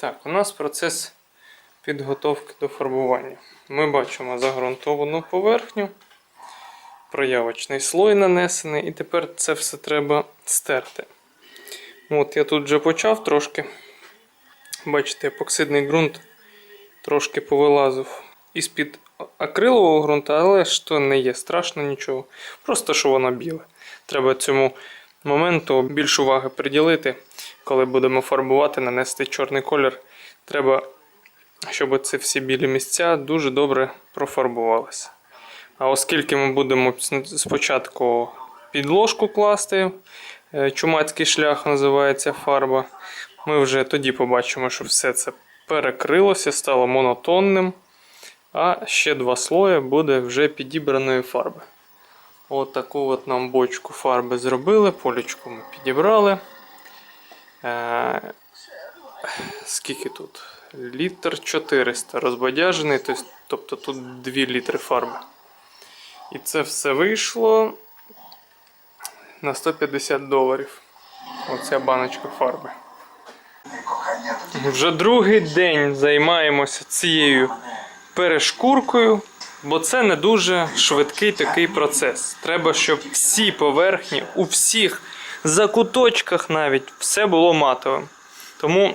Так, у нас процес підготовки до фарбування. Ми бачимо загрунтовану поверхню, проявочний слой нанесений, і тепер це все треба стерти. От я тут вже почав трошки. Бачите, епоксидний ґрунт трошки повилазив із-під акрилового ґрунту, але ж то не є страшно нічого. Просто що воно біле. Треба цьому моменту більш уваги приділити, коли будемо фарбувати, нанести чорний колір. Треба, щоб ці всі білі місця дуже добре профарбувалися. А оскільки ми будемо спочатку підложку класти, е, чумацький шлях називається фарба, ми вже тоді побачимо, що все це перекрилося, стало монотонним. А ще два слої буде вже підібраної фарби. От таку от нам бочку фарби зробили, полічку ми підібрали. Е, скільки тут? Літр 400 розбадяжений, тобто тут 2 літри фарби. І це все вийшло на 150 доларів. Оця баночка фарби. Вже другий день займаємося цією перешкуркою, бо це не дуже швидкий такий процес. Треба, щоб всі поверхні, у всіх закуточках навіть все було матовим. Тому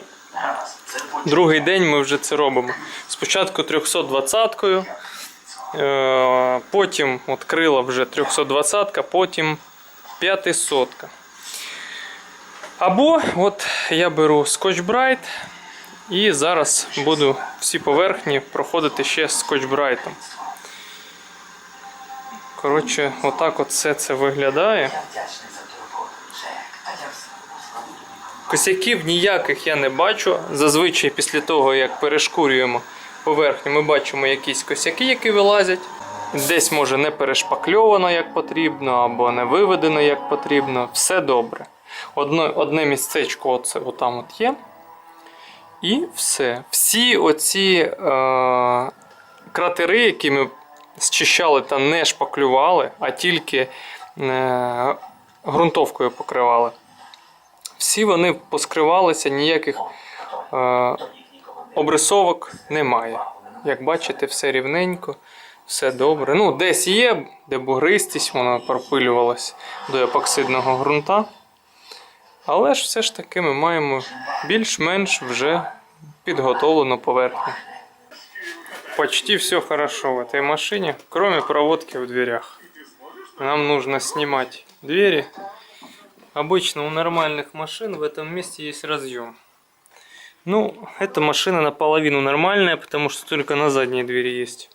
другий день ми вже це робимо. Спочатку 320-кою, е, потім от крила вже 320-ка, потім 500-ка. Або от я беру Brite і зараз буду всі поверхні проходити ще скотч-брайтом. Коротше, отак от це виглядає. Косяків ніяких я не бачу. Зазвичай після того, як перешкурюємо поверхню, ми бачимо якісь косяки, які вилазять. Десь може не перешпакльовано як потрібно, або не виведено як потрібно. Все добре. Одно, одне місцечко оце, отам от є. І все. Всі оці е, кратери, які ми зчищали та не шпаклювали, а тільки е, ґрунтовкою покривали. Всі вони поскривалися, ніяких е, обрисовок немає. Як бачите, все рівненько, все добре. Ну, десь є, де бугристість, воно пропилювалось до епоксидного ґрунта. Але ж все ж таки ми маємо більш-менш вже підготовлену поверхню. Почти все хорошо в этой машине, кроме проводки в дверях. Нам нужно снимать двери. Обычно у нормальных машин в этом месте есть разъем. Ну, эта машина наполовину нормальная, потому что только на задней двери есть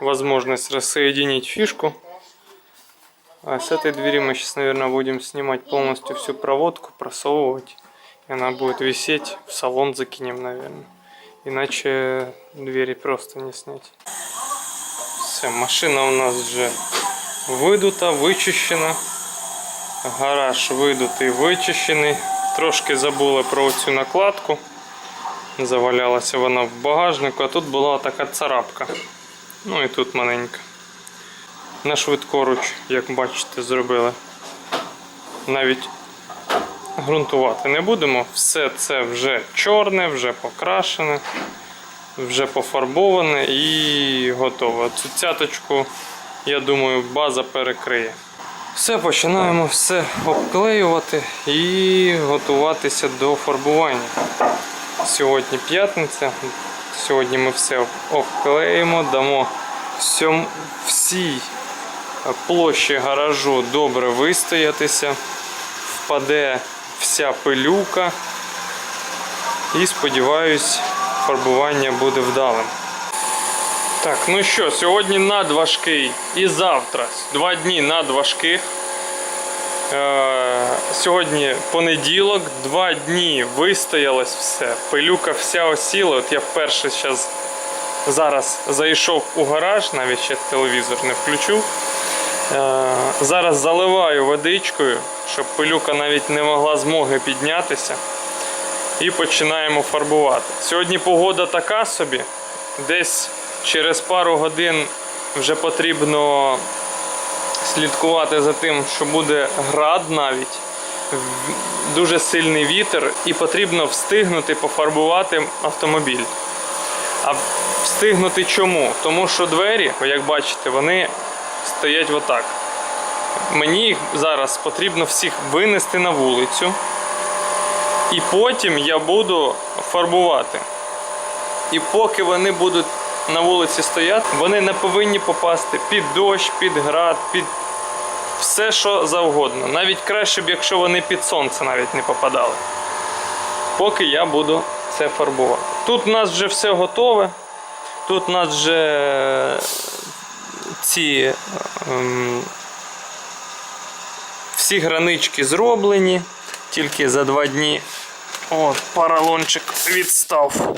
возможность рассоединить фишку. А с этой двери мы сейчас, наверное, будем снимать полностью всю проводку, просовывать. И она будет висеть, в салон закинем, наверное. Иначе двери просто не снять. Все, машина у нас вже видута, вичищена. Гараж видутий, вичищений. Трошки забули про цю накладку. Завалялася вона в багажнику, а тут була така царапка. Ну і тут маленька. На швидкоруч, як бачите, зробили. Навіть ґрунтувати не будемо. Все це вже чорне, вже покрашене, вже пофарбоване і готове. Цю цяточку, я думаю, база перекриє. Все, починаємо все обклеювати і готуватися до фарбування. Сьогодні п'ятниця. Сьогодні ми все обклеїмо, дамо всій площі гаражу добре вистоятися, впаде вся пилюка. І сподіваюсь, фарбування буде вдалим. Так, ну що, сьогодні надважкий і завтра два дні надважких. Е, сьогодні понеділок, два дні вистоялось все. Пилюка вся осіла. От я вперше зараз зайшов у гараж, навіть ще телевізор не включив. Е, зараз заливаю водичкою, щоб пилюка навіть не могла змоги піднятися. І починаємо фарбувати. Сьогодні погода така собі. Десь через пару годин вже потрібно слідкувати за тим, що буде град навіть. Дуже сильний вітер і потрібно встигнути пофарбувати автомобіль. А встигнути чому? Тому що двері, як бачите, вони стоять отак. Мені їх зараз потрібно всіх винести на вулицю. І потім я буду фарбувати. І поки вони будуть на вулиці стояти, вони не повинні попасти під дощ, під град, під все, що завгодно. Навіть краще б, якщо вони під сонце навіть не попадали. Поки я буду це фарбувати. Тут у нас вже все готове. Тут у нас вже ці ем, всі гранички зроблені. Тільки за два дні. От, паралончик відстав.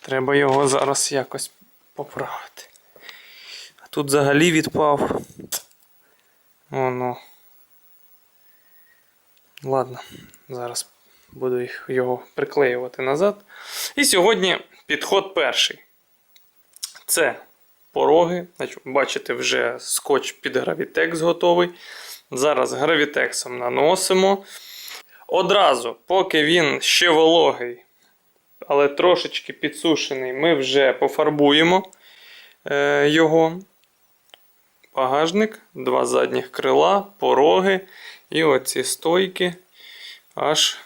Треба його зараз якось поправити. А тут взагалі відпав. Воно. Ладно, зараз буду його приклеювати назад. І сьогодні підход перший. Це пороги. Бачите, вже скотч під гравітекс готовий. Зараз гравітексом наносимо. Одразу, поки він ще вологий, але трошечки підсушений, ми вже пофарбуємо е, його. Багажник, два задніх крила, пороги і оці стойки аж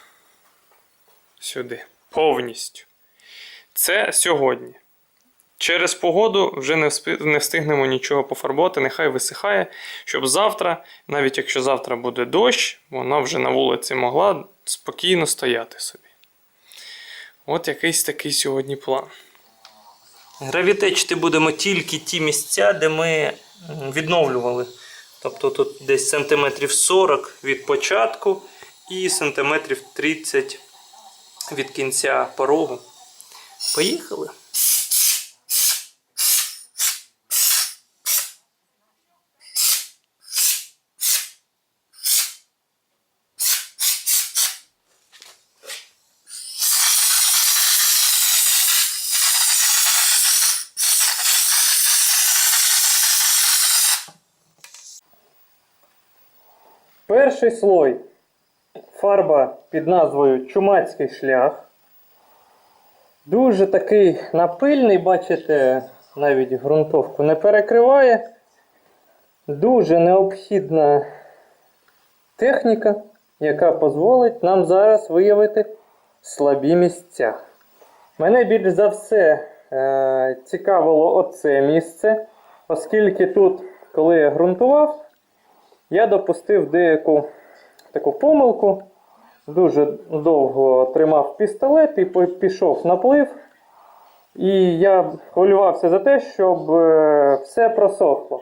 сюди. Повністю. Це сьогодні. Через погоду вже не встигнемо нічого пофарбувати, нехай висихає, щоб завтра, навіть якщо завтра буде дощ, вона вже на вулиці могла спокійно стояти собі. От якийсь такий сьогодні план. Гравітечити будемо тільки ті місця, де ми відновлювали. Тобто тут десь сантиметрів 40 від початку і сантиметрів 30 від кінця порогу. Поїхали! Перший слой фарба під назвою Чумацький шлях. Дуже такий напильний, бачите, навіть ґрунтовку не перекриває. Дуже необхідна техніка, яка дозволить нам зараз виявити слабі місця. Мене більш за все е, цікавило оце місце, оскільки тут, коли я ґрунтував, я допустив деяку таку помилку. Дуже довго тримав пістолет і пішов наплив. І я хвилювався за те, щоб е, все просохло.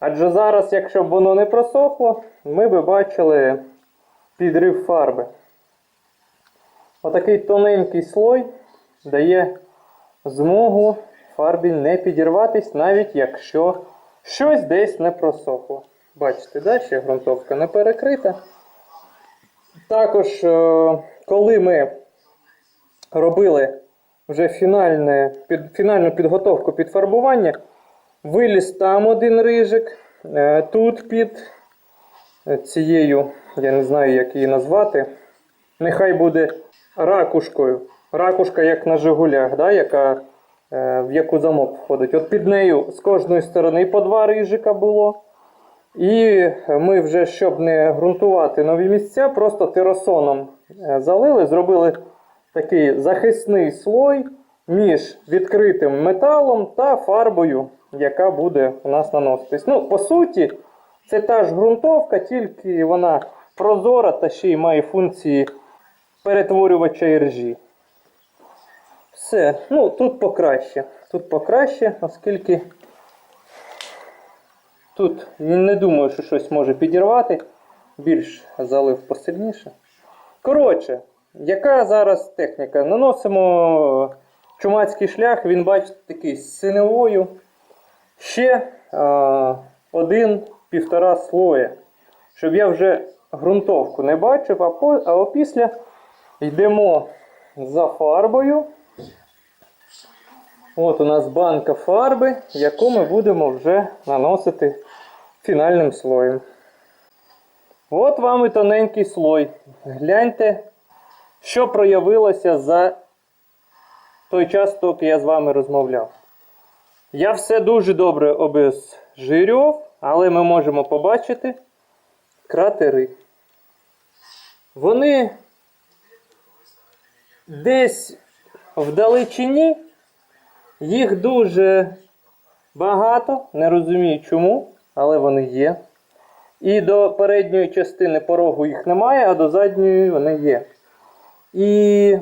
Адже зараз, якщо б воно не просохло, ми би бачили підрив фарби. Отакий тоненький слой дає змогу фарбі не підірватись, навіть якщо щось десь не просохло. Бачите, да, ще ґрунтовка не перекрита. Також, е, коли ми робили вже фінальне, під, фінальну підготовку під фарбування, виліз там один рижик, е, тут під цією, я не знаю, як її назвати. Нехай буде ракушкою. Ракушка, як на Жигулях, да, яка, е, в яку замок входить. От під нею з кожної сторони по два рижика було. І ми вже, щоб не ґрунтувати нові місця, просто тиросоном е, залили, зробили такий захисний слой між відкритим металом та фарбою, яка буде у нас наноситись. Ну, по суті, це та ж ґрунтовка, тільки вона прозора та ще й має функції перетворювача іржі. Все, ну тут покраще. Тут покраще, оскільки Тут не думаю, що щось може підірвати. Більш залив посильніше. Коротше, яка зараз техніка? Наносимо чумацький шлях, він бачите такий з синевою. Ще а, один-півтора слоя. Щоб я вже ґрунтовку не бачив, а, а опісля йдемо за фарбою. От у нас банка фарби, яку ми будемо вже наносити фінальним слоєм. От вам і тоненький слой. Гляньте, що проявилося за той час, поки я з вами розмовляв. Я все дуже добре обезжирював, але ми можемо побачити кратери. Вони десь вдалечині, їх дуже багато, не розумію чому, але вони є. І до передньої частини порогу їх немає, а до задньої вони є. І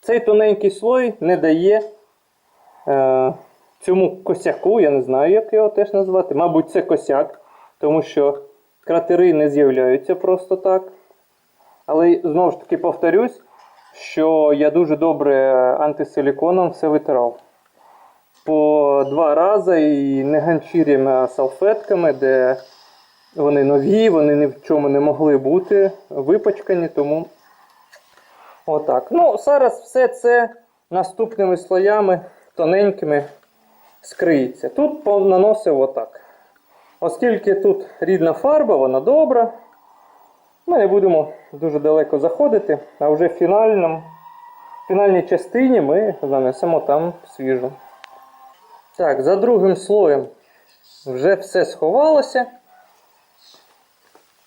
цей тоненький слой не дає е, цьому косяку, я не знаю, як його теж назвати. Мабуть, це косяк, тому що кратери не з'являються просто так. Але знову ж таки повторюсь, що я дуже добре антисиліконом все витирав. По два рази і не ганчір'ями, салфетками, де вони нові, вони ні в чому не могли бути випачкані, тому отак. Ну, зараз все це наступними слоями тоненькими скриється. Тут наносив отак. Оскільки тут рідна фарба, вона добра. Ми не будемо дуже далеко заходити, а вже в фінальному, в фінальній частині ми нанесемо там свіжу. Так, за другим слоєм вже все сховалося.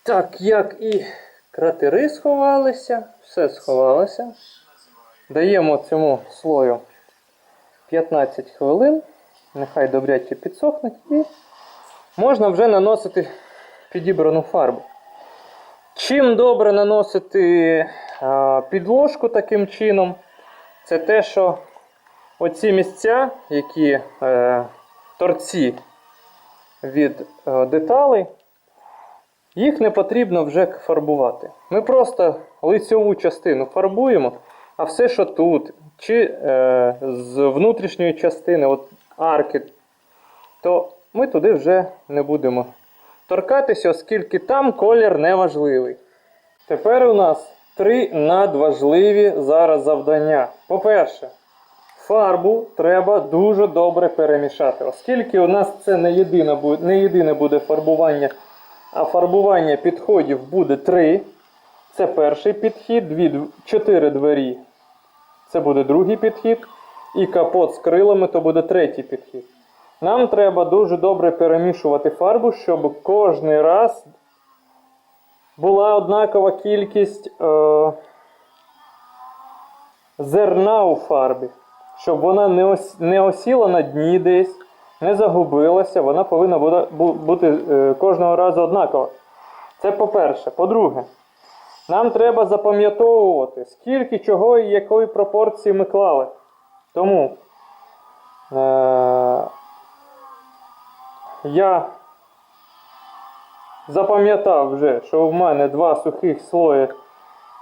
Так, як і кратери сховалися, все сховалося. Даємо цьому слою 15 хвилин. Нехай добряче підсохнуть і можна вже наносити підібрану фарбу. Чим добре наносити підложку таким чином, це те, що оці місця, які е, торці від е, деталей, їх не потрібно вже фарбувати. Ми просто лицьову частину фарбуємо, а все, що тут, чи е, з внутрішньої частини, от арки, то ми туди вже не будемо торкатися, оскільки там колір не важливий. Тепер у нас три надважливі зараз завдання. По-перше, фарбу треба дуже добре перемішати, оскільки у нас це не єдине, не єдине буде фарбування, а фарбування підходів буде три. Це перший підхід, дві, чотири двері. Це буде другий підхід. І капот з крилами то буде третій підхід. Нам треба дуже добре перемішувати фарбу, щоб кожний раз була однакова кількість е, зерна у фарбі. Щоб вона не, ос, не осіла на дні десь, не загубилася, вона повинна буде, бути е, кожного разу однакова. Це по-перше. По-друге, нам треба запам'ятовувати, скільки чого і якої пропорції ми клали. Тому е- я запам'ятав вже, що в мене два сухих слої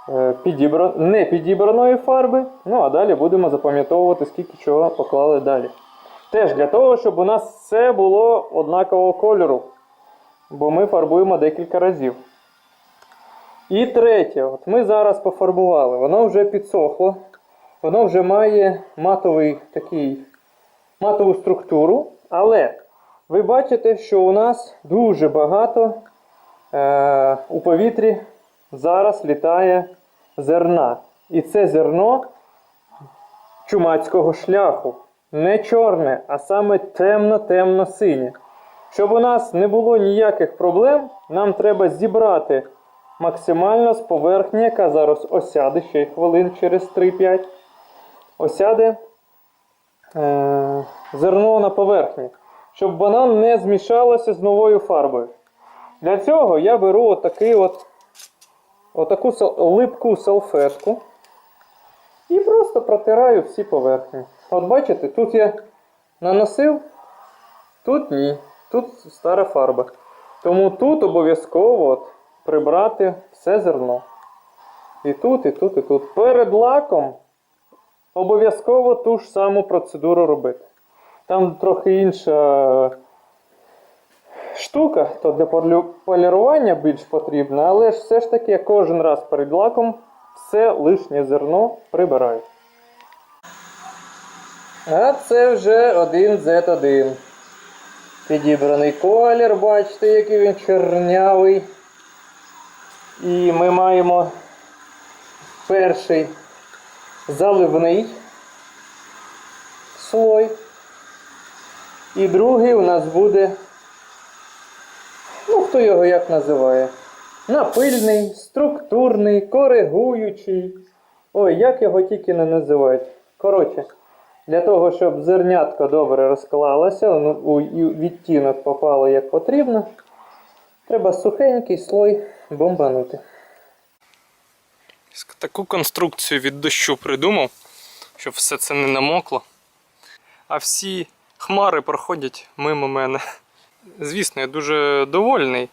е, підібра... не підібраної фарби. Ну а далі будемо запам'ятовувати, скільки чого поклали далі. Теж для того, щоб у нас все було однакового кольору. Бо ми фарбуємо декілька разів. І третє, от ми зараз пофарбували, воно вже підсохло, воно вже має матовий такий, матову структуру, але ви бачите, що у нас дуже багато е, у повітрі зараз літає зерна. І це зерно чумацького шляху. Не чорне, а саме темно-темно-синє. Щоб у нас не було ніяких проблем, нам треба зібрати максимально з поверхні, яка зараз осяде ще й хвилин через 3-5. Осяде е, зерно на поверхні, щоб воно не змішалося з новою фарбою. Для цього я беру отакий от, отаку липку салфетку і просто протираю всі поверхні. От бачите, тут я наносив, тут ні. Тут стара фарба. Тому тут обов'язково прибрати все зерно. І тут, і тут, і тут. Перед лаком обов'язково ту ж саму процедуру робити. Там трохи інша штука, то для полірування більш потрібна, але ж все ж таки кожен раз перед лаком все лишнє зерно прибираю. А це вже 1Z1. Підібраний колір, бачите, який він чорнявий. І ми маємо перший заливний слой. І другий у нас буде, ну хто його як називає? Напильний, структурний, коригуючий. Ой, як його тільки не називають. Коротше, для того, щоб зернятко добре розклалося, ну, у відтінок попало як потрібно, треба сухенький слой бомбанути. Таку конструкцію від дощу придумав, щоб все це не намокло. А всі хмари проходять мимо мене. Звісно, я дуже довольний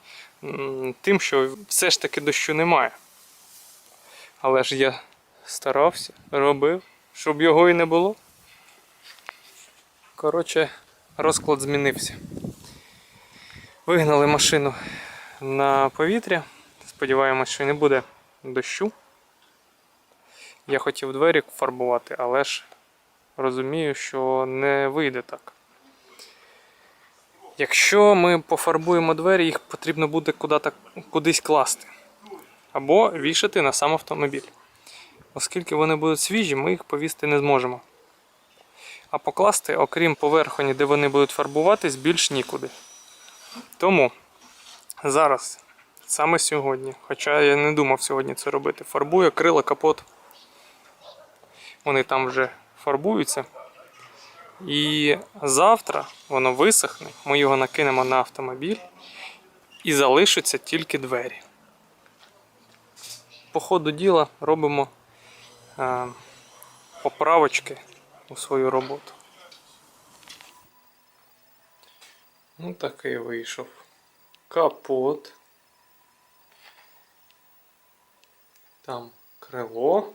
тим, що все ж таки дощу немає. Але ж я старався, робив, щоб його і не було. Коротше, розклад змінився. Вигнали машину на повітря. Сподіваємось, що не буде дощу. Я хотів двері фарбувати, але ж розумію, що не вийде так. Якщо ми пофарбуємо двері, їх потрібно буде кудись класти. Або вішати на сам автомобіль. Оскільки вони будуть свіжі, ми їх повісти не зможемо. А покласти, окрім поверхні, де вони будуть фарбуватись, більш нікуди. Тому зараз, саме сьогодні, хоча я не думав сьогодні це робити, фарбую крила капот. Вони там вже фарбуються. І завтра воно висохне, ми його накинемо на автомобіль і залишаться тільки двері. По ходу діла робимо е, поправочки у свою роботу. Ну, такий вийшов. Капот. Там крило.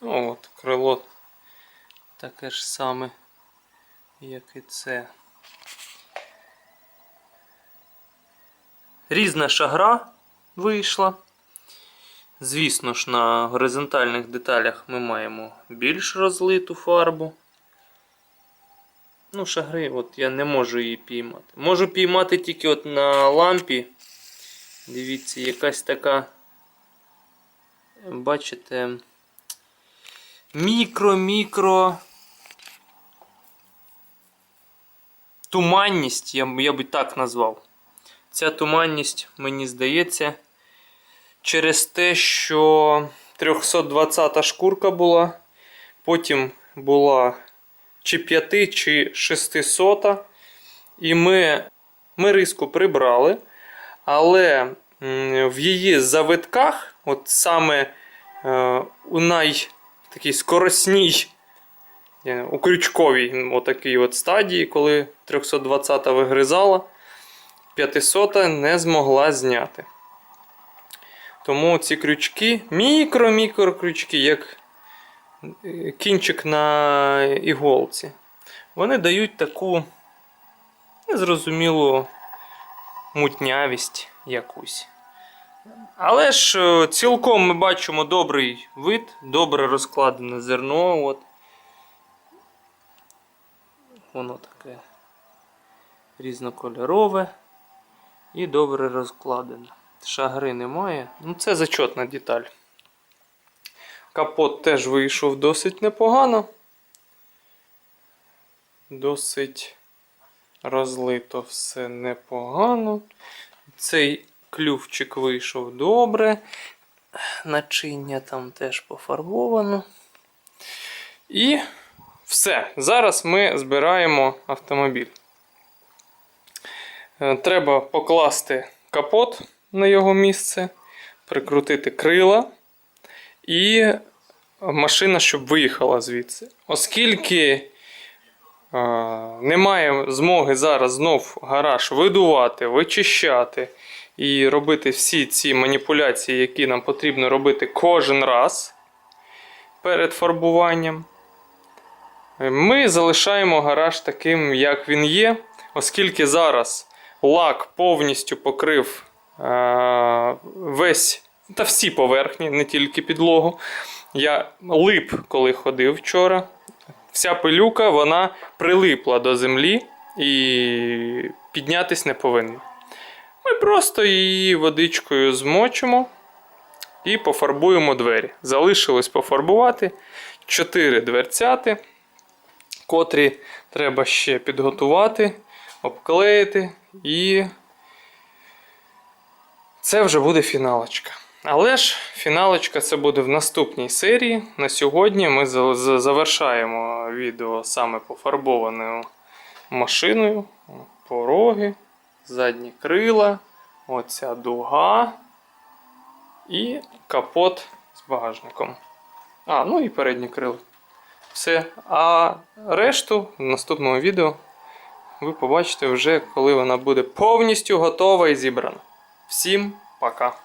Ну, от крило таке ж саме, як і це. Різна шагра вийшла. Звісно ж, на горизонтальних деталях ми маємо більш розлиту фарбу. Ну, шагри, от я не можу її піймати. Можу піймати тільки от на лампі. Дивіться, якась така. Бачите. Мікро-мікро. Туманність, я, я би так назвав. Ця туманність, мені здається, через те, що 320 шкурка була, потім була чи 5, чи 600. І ми, ми риску прибрали, але в її завитках, от саме е, у най такій скоросній, у крючковій отакій от стадії, коли 320 вигризала, 500 не змогла зняти. Тому ці крючки, мікро-мікро крючки, як е, кінчик на іголці, вони дають таку незрозумілу мутнявість якусь. Але ж е, цілком ми бачимо добрий вид, добре розкладене зерно. От. Воно таке різнокольорове і добре розкладене. Шагри немає. Ну, це зачетна деталь. Капот теж вийшов досить непогано. Досить розлито все непогано. Цей клювчик вийшов добре. Начиння там теж пофарбовано. І все. Зараз ми збираємо автомобіль. Е, Треба покласти капот на його місце, прикрутити крила і машина, щоб виїхала звідси. Оскільки е, немає змоги зараз знов гараж видувати, вичищати і робити всі ці маніпуляції, які нам потрібно робити кожен раз перед фарбуванням. Ми залишаємо гараж таким, як він є, оскільки зараз лак повністю покрив е, весь та всі поверхні, не тільки підлогу. Я лип, коли ходив вчора. Вся пилюка вона прилипла до землі і піднятись не повинна. Ми просто її водичкою змочимо і пофарбуємо двері. Залишилось пофарбувати 4 дверцяти, котрі треба ще підготувати, обклеїти і це вже буде фіналочка. Але ж фіналочка це буде в наступній серії. На сьогодні ми за- за- завершаємо відео саме пофарбованою машиною. Пороги, задні крила, оця дуга і капот з багажником. А, ну і передні крила. Все. А решту в наступному відео ви побачите вже, коли вона буде повністю готова і зібрана. Всім пока!